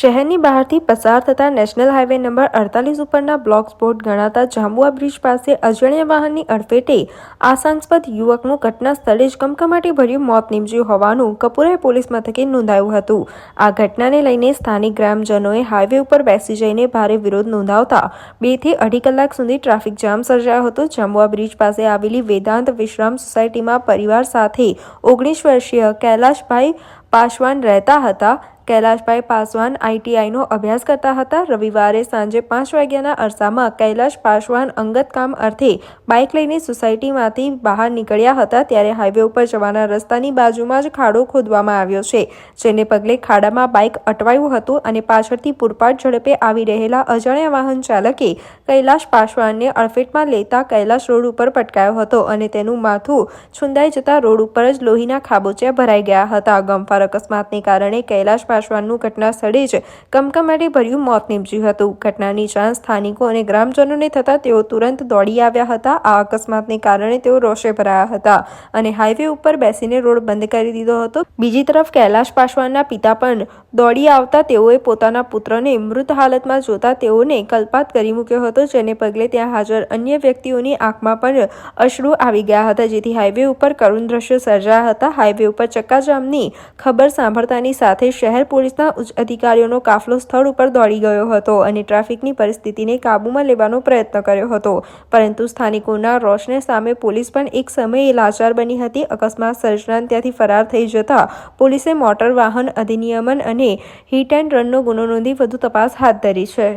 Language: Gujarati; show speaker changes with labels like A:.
A: શહેરની બહારથી પસાર થતા નેશનલ હાઈવે નંબર અડતાલીસ ઉપરના બ્લોક સ્પોટ ગણાતા જાંબુઆ બ્રિજ પાસે અજાણ્યા વાહનની અડફેટે આશાસ્પદ યુવકનું ઘટના સ્થળે જ કમકમાટી ભર્યું મોત નીપજ્યું હોવાનું કપૂરે પોલીસ મથકે નોંધાયું હતું. આ ઘટનાને લઈને સ્થાનિક ગ્રામજનોએ હાઈવે ઉપર બેસી જઈને ભારે વિરોધ નોંધાવતા બેથી અઢી કલાક સુધી ટ્રાફિક જામ સર્જાયો હતો. જાંબુઆ બ્રિજ પાસે આવેલી વેદાંત વિશ્રામ સોસાયટીમાં પરિવાર સાથે ઓગણીસ વર્ષીય કૈલાશભાઈ પાસવાન રહેતા હતા. કૈલાશભાઈ પાસવાન આઈટીઆઈનો અભ્યાસ કરતા હતા. રવિવારે સાંજે પાંચ વાગ્યાના અરસામાં કૈલાશ પાસવાન અંગત કામ અર્થે બાઇક લઈને સોસાયટીમાંથી બહાર નીકળ્યા હતા ત્યારે હાઈવે ઉપર જવાના રસ્તાની બાજુમાં જ ખાડો ખોદવામાં આવ્યો છે, જેને પગલે ખાડામાં બાઇક અટવાયું હતું અને પાછળથી પૂરપાટ ઝડપે આવી રહેલા અજાણ્યા વાહન ચાલકે કૈલાશ પાસવાનને અડફેટમાં લેતા કૈલાશ રોડ ઉપર પટકાયો હતો અને તેનું માથું છુંદાઈ જતા રોડ ઉપર જ લોહીના ખાબોચિયા ભરાઈ ગયા હતા. ગમફાર અકસ્માતને કારણે કૈલાશ પાસવાનનું ઘટના સ્થળે જ કમકમાટી ભર્યું મોત નીપજ્યું હતું. ઘટનાની જાણ સ્થાનિકો અને ગ્રામજનોને થતાં તેઓ તુરંત દોડી આવ્યા હતા. આ અકસ્માતને કારણે તેઓ રોષે ભરાયા હતા અને હાઈવે ઉપર બેસીને રોડ બંધ કરી દીધો હતો. બીજી તરફ કૈલાશ પાસવાનના પિતા પણ દોડી આવતા તેઓએ પોતાના પુત્રને મૃત હાલતમાં જોતા તેઓને કલ્પાત કરી મૂક્યો હતો, જેને પગલે ત્યાં હાજર અન્ય વ્યક્તિઓની આંખમાં પણ અશ્રુ આવી ગયા હતા, જેથી હાઈવે ઉપર કરુણ દ્રશ્યો સર્જાયા હતા. હાઈવે ઉપર ચક્કાજામની ખબર સાંભળતાની સાથે શહેર પોલીસના ઉચ્ચ અધિકારીઓનો કાફલો સ્થળ ઉપર દોડી ગયો હતો અને ટ્રાફિકની પરિસ્થિતિને કાબૂમાં લેવાનો પ્રયત્ન કર્યો હતો. પરંતુ સ્થાનિકોના રોષને સામે પોલીસ પણ એક સમયે લાચાર બની હતી. અકસ્માત સર્જનાર ત્યાંથી ફરાર થઈ જતા પોલીસે મોટર વાહન અધિનિયમન અને હિટ એન્ડ રનનો ગુનો નોંધી વધુ તપાસ હાથ ધરી છે.